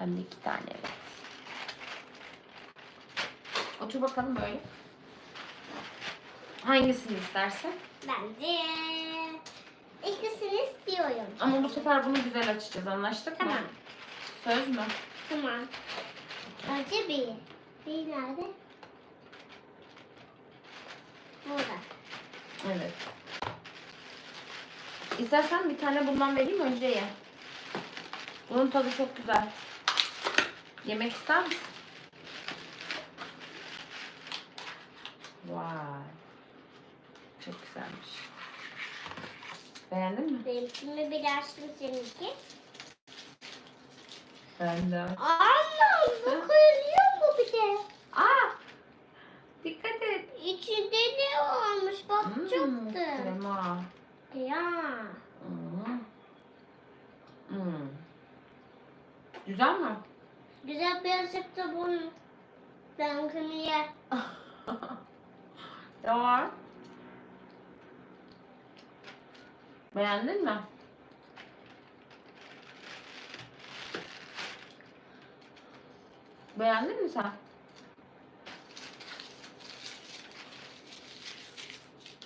Hem de iki tane evet. Otur bakalım böyle. Hangisini istersin? Ben de ikisini istiyorum. Ama bu sefer bunu güzel açacağız. Anlaştık Tamam. mı? Söz mü? Tamam. Önce bir. Bir nerede? Burada. Evet. İstersen bir tane bundan vereyim önce ye. Bunun tadı çok güzel. Yemek ister misin? Vay. Çok güzelmiş. Beğendin mi? Benimkini bir açtım seninki. Ben de. Anam bu kırılıyor mu bir de? Aa! Dikkat et. İçinde ne olmuş bak Hmm, çıktı. Krema. Ya. Hmm. Hmm. Güzel mi? Güzel birazcık da bunu. Benimkini ye. Var? Beğendin mi? Beğendin mi sen?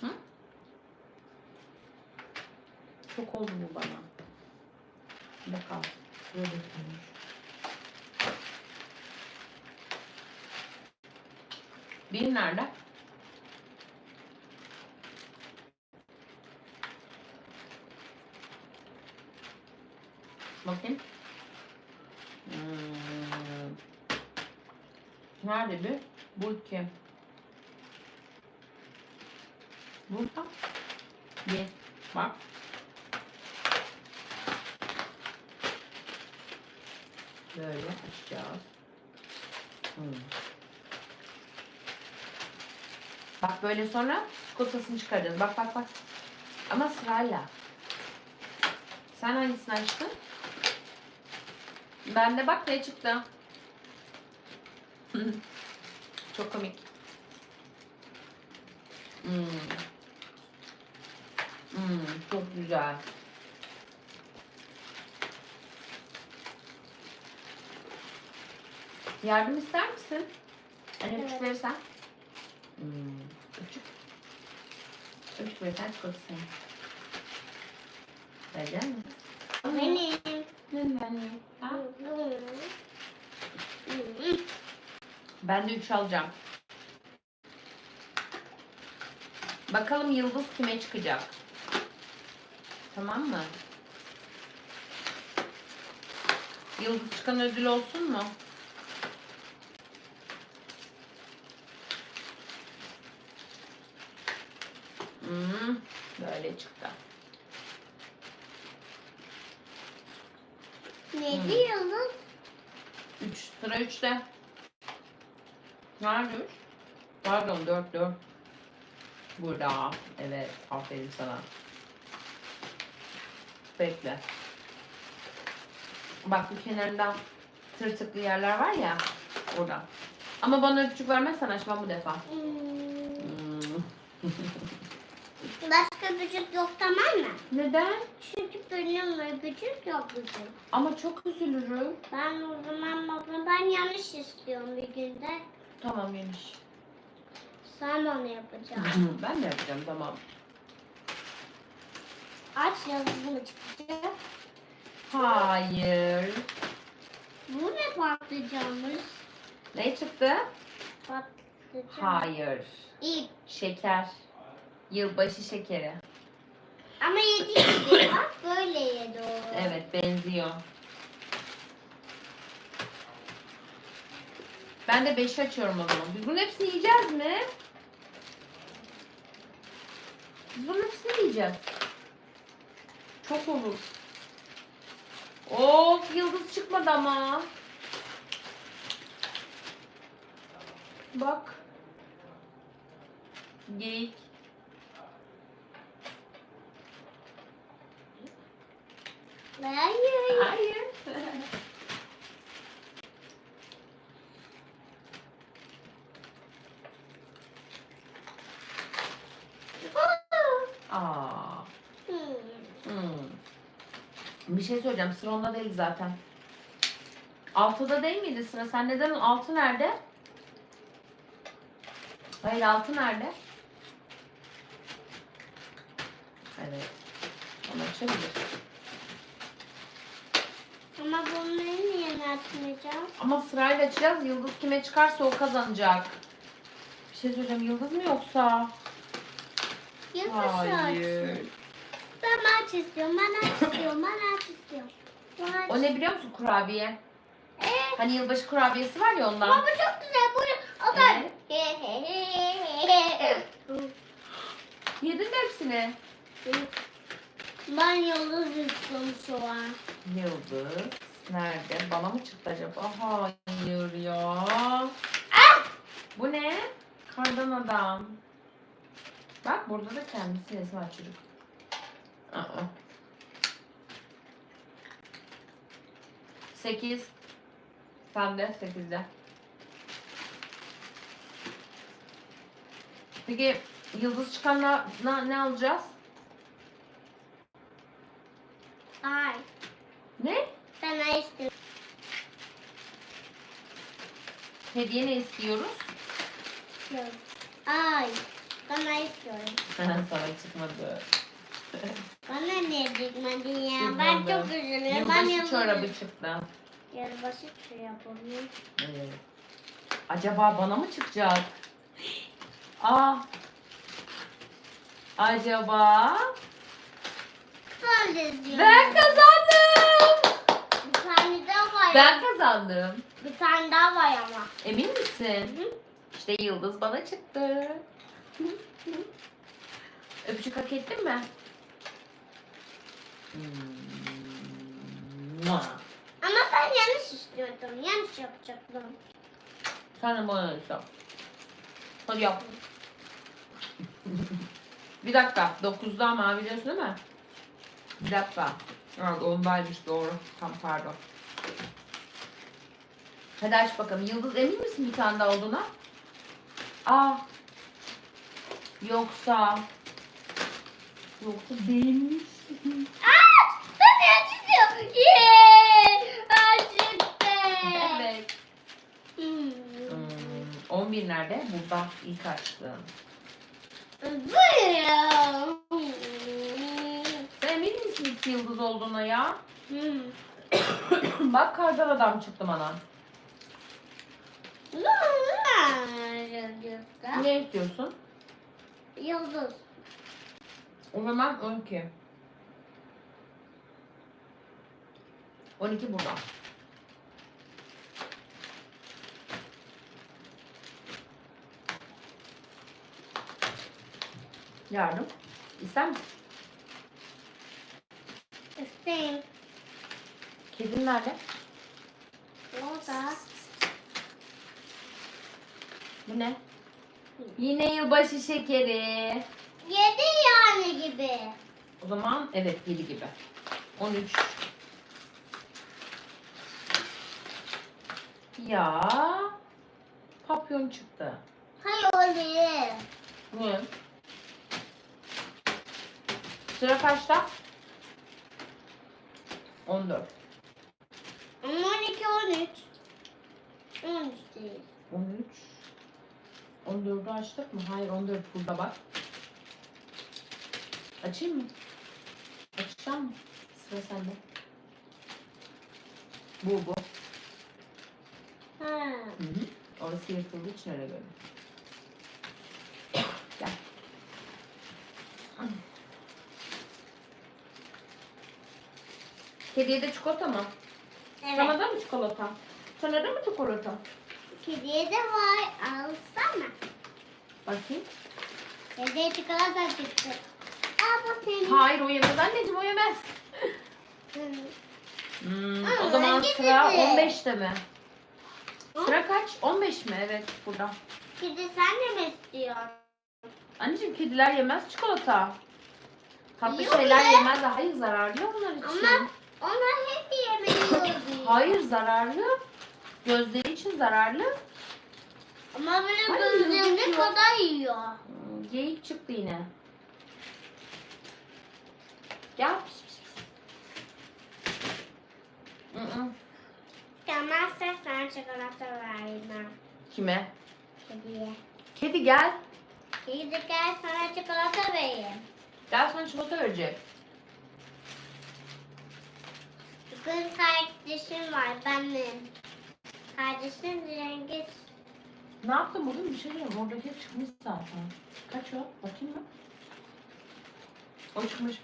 Hı? Çok oldu bu bana. Bakalım. Böyle dökülmüş. Bir nerede? Bakayım. Hmm. Nerede bir? Bu iki. Burada. Bir. Bak. Böyle açacağız. Hmm. Bak böyle sonra çikolatasını çıkaracağız. Bak bak bak. Ama sırayla. Sen hangisini açtın? Ben de bak ne çıktı. Çok komik. Hmm. Hmm, çok güzel. Yardım ister misin? Hani Evet. verirsen. Öpücük verirsen çikolatasını. Verecek misin? Benim. Ne benim? Ha? Ben de 3 alacağım. Bakalım yıldız kime çıkacak. Tamam mı? Yıldız çıkan ödül olsun mu? Hmm, böyle çıktı. Neydi Hmm. yıldız? 3 sıra 3'te. Nerede 3? Pardon 4 4. Burada. Evet. Aferin sana. Bekle. Bak bu kenarından tırtıklı yerler var ya. Orada. Ama bana öpücük vermezsen açmam bu defa. Hmm. Başka öpücük yok tamam mı? Neden? Çünkü benim öpücük yok bugün. Ama çok üzülürüm. Ben o zaman baba ben yanlış istiyorum bir günde. Tamam yemiş. Sen onu yapacaksın. ben de yapacağım tamam. Aç yıldız mı çıkacak? Hayır. Bu ne patlıcanmış? Ne çıktı? Patlıcan. Hayır. İp. Şeker. Yılbaşı şekeri. Ama yedi yedi. Bak böyle yedi o. Evet benziyor. Ben de 5 açıyorum o zaman. Biz bunun hepsini yiyeceğiz mi? Biz bunun hepsini yiyeceğiz. Çok olur. Of yıldız çıkmadı ama. Bak. Geyik. Hayır. Hayır. Hmm. Hmm. Bir şey söyleyeceğim. Sıra onda değil zaten. Altıda değil miydi sıra? Sen neden altı nerede? Hayır altı nerede? Evet. Onu açabilir. Ama bunları niye atmayacağım? Ama sırayla açacağız. Yıldız kime çıkarsa o kazanacak. Bir şey söyleyeceğim. Yıldız mı yoksa? Yıldız Hayır. Ben aç istiyorum, ben aç istiyorum, ben aç istiyorum. Ben aç. O ne biliyor musun kurabiye? Ee, Hani yılbaşı kurabiyesi var ya ondan. ama bu çok güzel. Bu o da. Yedin mi hepsini? ben yıldız istiyorum şu an. Yıldız. Nerede? Bana mı çıktı acaba? Hayır ya. Bu ne? Kardan adam. Bak burada da kendisi resmi var çocuk. Aa. Sekiz. Sen de sekizde. Peki yıldız çıkanla ne, ne alacağız? Ay. Ne? Ne istiyorum? Hediye ne istiyoruz? Ay. Ne istiyorum? Sana çıkmadı. Bana ne çıkmadı ya? Çıkmadı. Ben çok üzülüyorum. Ben Yılbaşı çorabı çıktı. Yılbaşı çorabı mı? Evet. Acaba bana mı çıkacak? Aa. Acaba? Ben de istiyorum. Ben kazandım. Tane daha var. Ben kazandım. Bir tane daha var ama. Emin misin? İşte yıldız bana çıktı. Öpücük hak ettin mi? Mua. Ama ben yanlış istiyordum. Yanlış yapacaktım. Sen de bana öyle yap. Hadi yap. bir dakika. 9'da ama biliyorsun değil mi? Bir dakika. Evet ondaymış doğru. Tam pardon. Hadi aç bakalım. Yıldız emin misin bir tane daha olduğuna? Aa. Yoksa. Yoksa değilmiş. Aa! De istiyorum. Yeee! Açıktı. evet. Hmm. Hmm, 11 nerede? Burada ilk açtım. Buyurun. Sen emin misin iki yıldız olduğuna ya? Hmm. Bak kardan adam çıktı bana. Ne istiyorsun? Yıldız. O zaman 12. 12 burada. Yardım. İster misin? İsteyim. Kedin nerede? Orada. Bu ne? Yine yılbaşı şekeri. Yedi yani gibi. O zaman evet 7 gibi. 13. Ya papyon çıktı. Hayır öyle. Ne? Sıra kaçta? 14. Ama 12 13. 13 değil. 13. 14'ü açtık mı? Hayır 14 burada bak. Açayım mı? Açacağım mı? Sıra sende. Bu bu. Ha. Hı hı. Orası yırtıldığı için öyle görünüyor. Gel. Kediye de çikolata mı? Evet. Sana da mı çikolata? Sana da mı çikolata? Kediye de var. Alsana. Bakayım. Kediye çikolata çıktı. Aa bu senin. Hayır o yemez anneciğim o yemez. Hmm, Aa, o zaman sıra de. 15'te mi? Hı? Sıra kaç? 15 mi? Evet burada. Kedi sen de mi istiyorsun? Anneciğim kediler yemez çikolata. Tatlı Yok şeyler be. yemez. Hayır zararlı onlar için. Ama onlar hep yemeği Hayır zararlı. Gözleri için zararlı. Ama böyle Hayır, gözlerine yok. kadar yiyor. Hmm, Geyik çıktı yine. Gel. Pis, pis, pis. Hı hı. Gelmezse sana çikolata vermem. Kime? Kediye. Kedi gel. Kedi gel sana çikolata vereyim. Gel sana çikolata verecek. Kız kardeşim var benim. Kardeşim Cengiz. Ne yaptın bugün? Bir şey diyeyim. Oradaki çıkmış zaten. Kaç o? Bakayım mı? O çıkmış.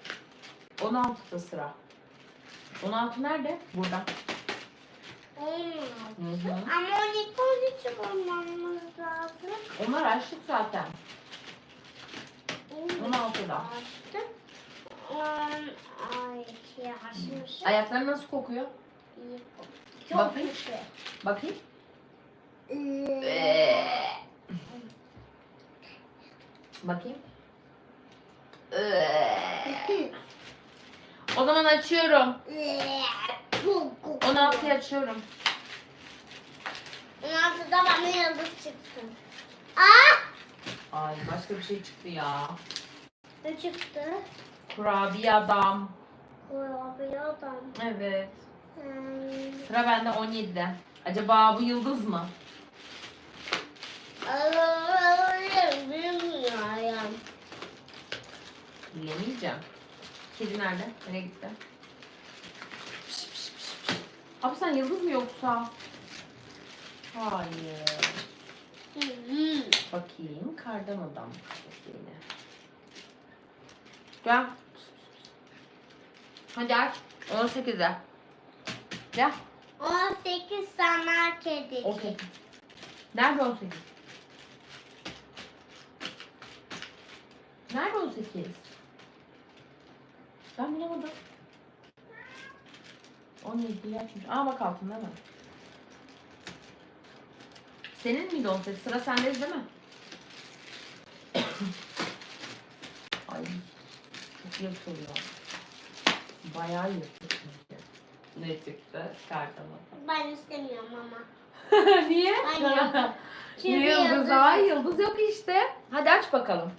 16'da sıra. 16 nerede? Burada. Olmaz. hı. Ama 12 13 çıkarmamız lazım. Onlar açtık zaten. 16'da. Açtım. On, ay şey açmışım. Ayakları nasıl kokuyor? İyi. Çok Bakayım. kötü. Bakayım. Ee, Bakayım. O zaman açıyorum. Bu kokuyor. 16'yı açıyorum. 16'da bana yıldız çıksın. Aa! Ay başka bir şey çıktı ya. Ne çıktı? Kurabiye adam. Kurabiye adam. Evet. Sıra bende 17'de. Acaba bu yıldız mı? Bilmiyorum. Bilemeyeceğim. Kedi nerede? Nereye gitti? Piş, piş, piş, piş. Abi sen yıldız mı yoksa? Hayır. Bakayım. Kardan adam. Gel. Hadi aç. 18'e. Gel. 18 sana kedi. 18. Nerede 18? Nerede 18? Ben bulamadım. 17'yi açmış. Aa bak altında mı? Senin miydi 18? Sıra sende değil mi? Ay çok yırtılıyor. Bayağı yırtılıyor. Ne çıktı? Kartama. Ben istemiyorum ama. Niye? Ben yok. Çünkü yıldız. yıldız- Ay yıldız yok işte. Hadi aç bakalım.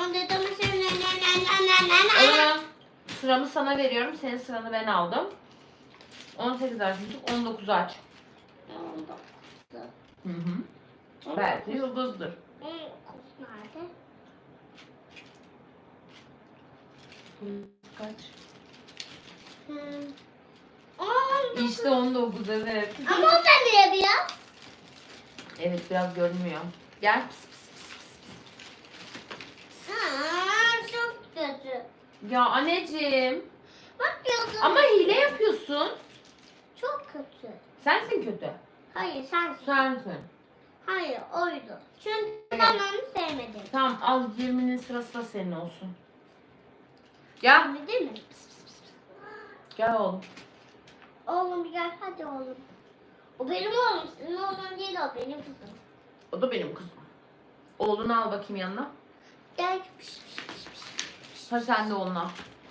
Onda da mı sen ne ne ne ne ne sıramı sana veriyorum. Senin sıranı ben aldım. 18 açmıştık. 19 aç. Hı hı. Belki yıldızdır. Nerede? Kaç? Hmm. Aa, İşte 19 evet. Ama o da niye biraz? Evet biraz görünmüyor. Gel. Pıs, pıs, pıs, pıs. Aa, çok kötü. Ya anneciğim. Bak yıldız. Ama hile yapıyorsun. Çok kötü. Sensin kötü. Hayır sensin. Sensin. Hayır oydu. Çünkü ben onu sevmedim. Tamam al 20'nin sırası da senin olsun. Gel. Değil mi? Gel oğlum. Oğlum bir gel hadi oğlum. O benim oğlum. Senin oğlun değil o benim kızım. O da benim kızım. Oğlunu al bakayım yanına. Gel. Piş, piş, piş, piş. Hadi sen de oğlunu al.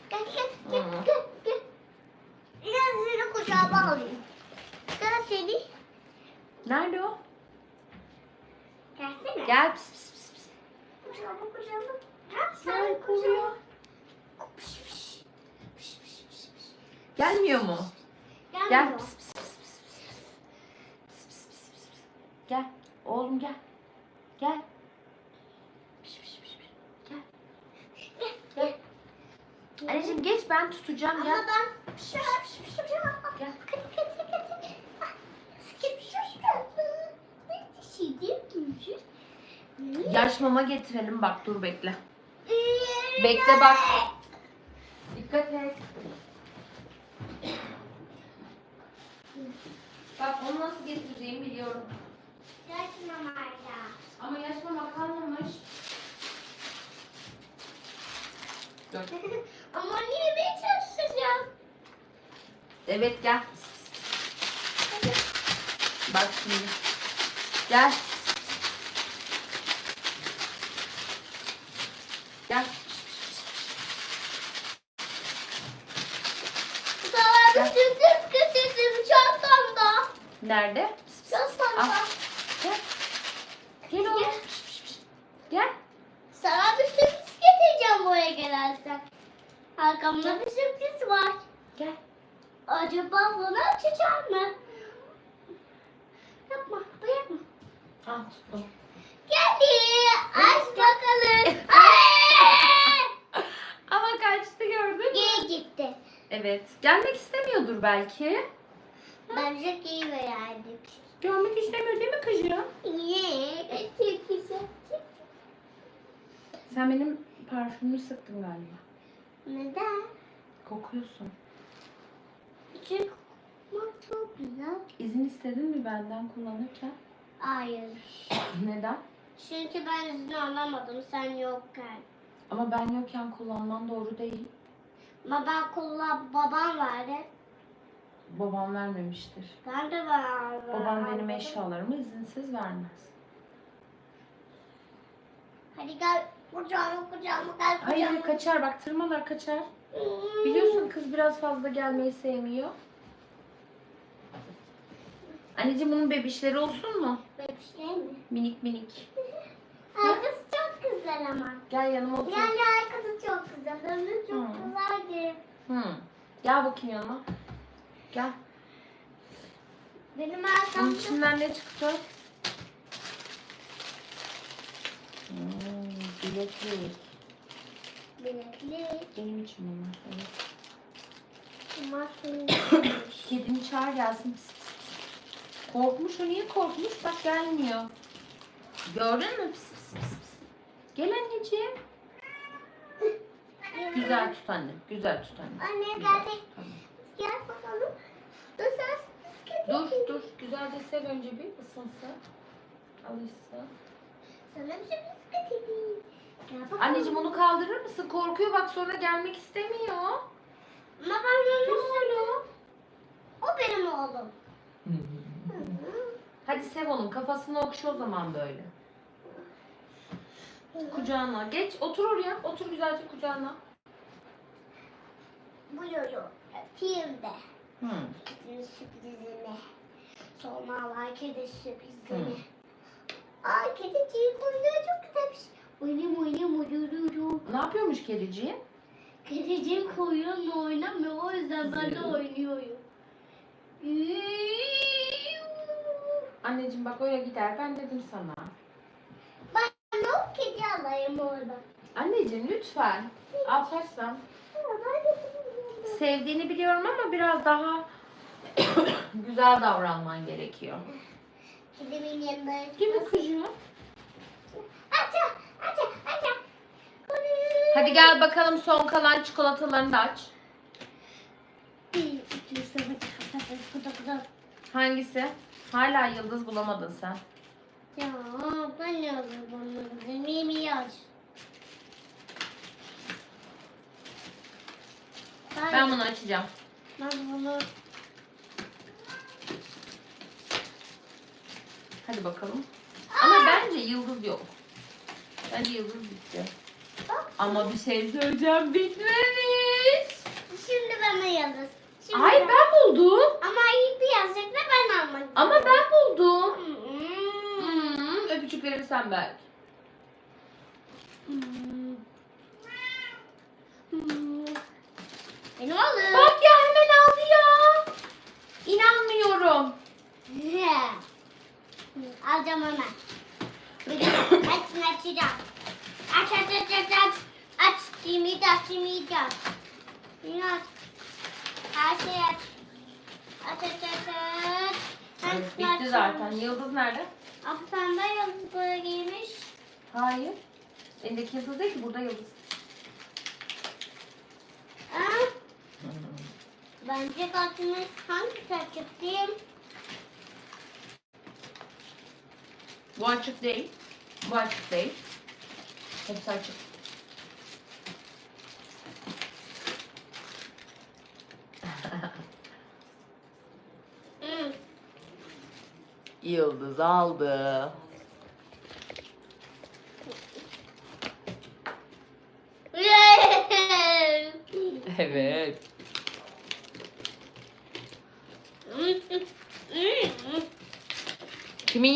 Gel gel gel Hı. gel. gel. Biraz seni kucağıma alayım. Gel seni. Nerede o? Gelsene. Gel. Pis, pis, pis, pis. Kucağıma kucağıma. Gel Gel, sen kucağıma. Gelmiyor mu? Gel. Pis, pis, pis. Pis, pis, pis, pis, pis. Gel. Oğlum gel. Gel. Piş, piş, piş, piş. Gel. Gel. Anneciğim geç ben tutacağım Ama gel. ben piş, piş, piş, piş. Gel. Yaş mama getirelim bak dur bekle. Bekle bak. Dikkat et. Bak onu nasıl getireceğimi biliyorum. Yaşma Marta. Ama yaş mama kalmamış. Dur. Ama niye ben çalışacağım? Evet gel. Bak şimdi. Gel. Gel. Nerede? Al. Sana, ah. Gel. Gel oğlum. Gel. sana bir sürpriz getireceğim buraya gelersen. Arkamda bir sürpriz var. Gel. Acaba bunu açacak mı? Yapma, bırakma. Al tuttum. Geldi. Aç bakalım. Ay! Ama kaçtı gördün mü? Geri gitti. Evet. Gelmek istemiyordur belki. Bence geri verdik. Gelmek istemiyor değil mi kızım? Niye? Çok güzel. Sen benim parfümümü sıktın galiba. Neden? Kokuyorsun. Çünkü kokmak çok güzel. İzin istedin mi benden kullanırken? Hayır. Neden? Çünkü ben izin alamadım sen yokken. Ama ben yokken kullanman doğru değil. Ama ben kullan babam verdi. Babam vermemiştir. Ben de verdim. Babam benim eşyalarımı izinsiz vermez. Hadi gel kucağıma kucağıma gel Hayır kucağıma. kaçar bak tırmalar kaçar. Hmm. Biliyorsun kız biraz fazla gelmeyi sevmiyor. Anneciğim bunun bebişleri olsun mu? Bebişler mi? Minik minik. Arkası çok güzel ama. Gel yanıma otur. Yani arkası çok güzel. Önü çok Hı. güzeldi. Hı. Gel bakayım yanıma. Gel. Benim Bunun arkamda içinden ne çıktı? Hmm, bileklik. bileklik, Benim için bunlar. Evet. masum Kedini çağır gelsin. Pıs, pıs, pıs. Korkmuş o niye korkmuş? Bak gelmiyor. Gördün mü? Pıs, pıs, pıs, pıs. Gel anneciğim. Güzel tut annem. Güzel tut annem. Anne Güzel. geldik. Tamam. Gel bakalım. Dur sen Dur dur. Güzelce sev önce bir ısınsın. Alışsın. Sana bir. Gel bakalım. Anneciğim onu kaldırır mısın? Korkuyor bak sonra gelmek istemiyor. Ama ben onu oğlum? O benim oğlum. Hadi sev onun kafasını okşa o zaman böyle. Kucağına. Geç otur oraya. Otur güzelce kucağına. Buyurun. Öpeyim de. Hı. Kedinin sürprizini. Sonra var kedi sürprizini. Hı. Ay kediciğin kuyruğu çok güzelmiş. Oynayayım oynayayım oynayayım. Ne yapıyormuş kediciğim? Kediciğin kuyruğunla oynamıyor. O yüzden ben de oynuyorum. Anneciğim bak öyle gider. Ben dedim sana. Ben de o kedi alayım orada. Anneciğim lütfen. Alparslan. Ama ben de bunu- Sevdiğini biliyorum ama biraz daha güzel davranman gerekiyor. Kedimin yanında. Mi kızım? Aça, aça, aça. Hadi gel bakalım son kalan çikolatalarını da aç. Hangisi? Hala yıldız bulamadın sen. Ya ben yazdım bunu. Mimi yaz. Ben bunu açacağım. Ben bunu Hadi bakalım. Ama bence yıldız yok. Bence yıldız bitti. Bak. Ama bir şey söyleyeceğim bitmemiş. Şimdi bana yalnız. Şimdi Hayır ben buldum. Ama iyi bir yazacak ve ben almak Ama ben buldum. Hmm. Hmm, öpücükleri sen. Hmm. Hmm. Benim oğlum. Bak ya hemen aldı ya. İnanmıyorum. Alacağım hemen. Bugün hepsini açacağım. Aç aç aç aç aç. Aç. Şimdi de aç şimdi de aç. Şimdi aç. Her şeyi aç. Aç aç aç aç. Evet, Hepsini bitti açıyorum. zaten. Yıldız nerede? Abi pembe yıldızları giymiş. Hayır. Elindeki yıldız değil ki burada yıldız. Aa, bence kaçmış. Hangisi açık değil? Bu açık değil. Bu açık değil. Hepsi açık. Hmm. Yıldız aldı. Evet.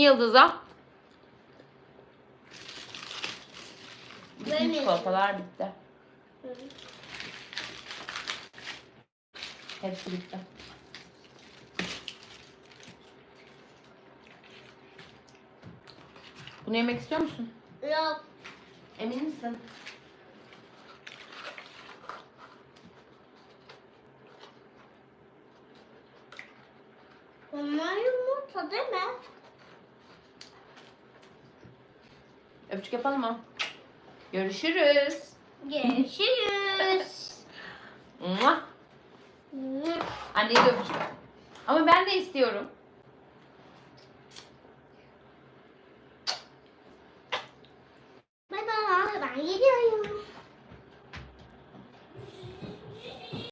Kimin yıldızı? Bütün çikolatalar bitti. Hepsi bitti. Bunu yemek istiyor musun? Yok. Emin misin? Bunlar yumurta değil mi? Öpücük yapalım mı? Görüşürüz. Görüşürüz. Mua. Anneyi de öpücük. Ama ben de istiyorum.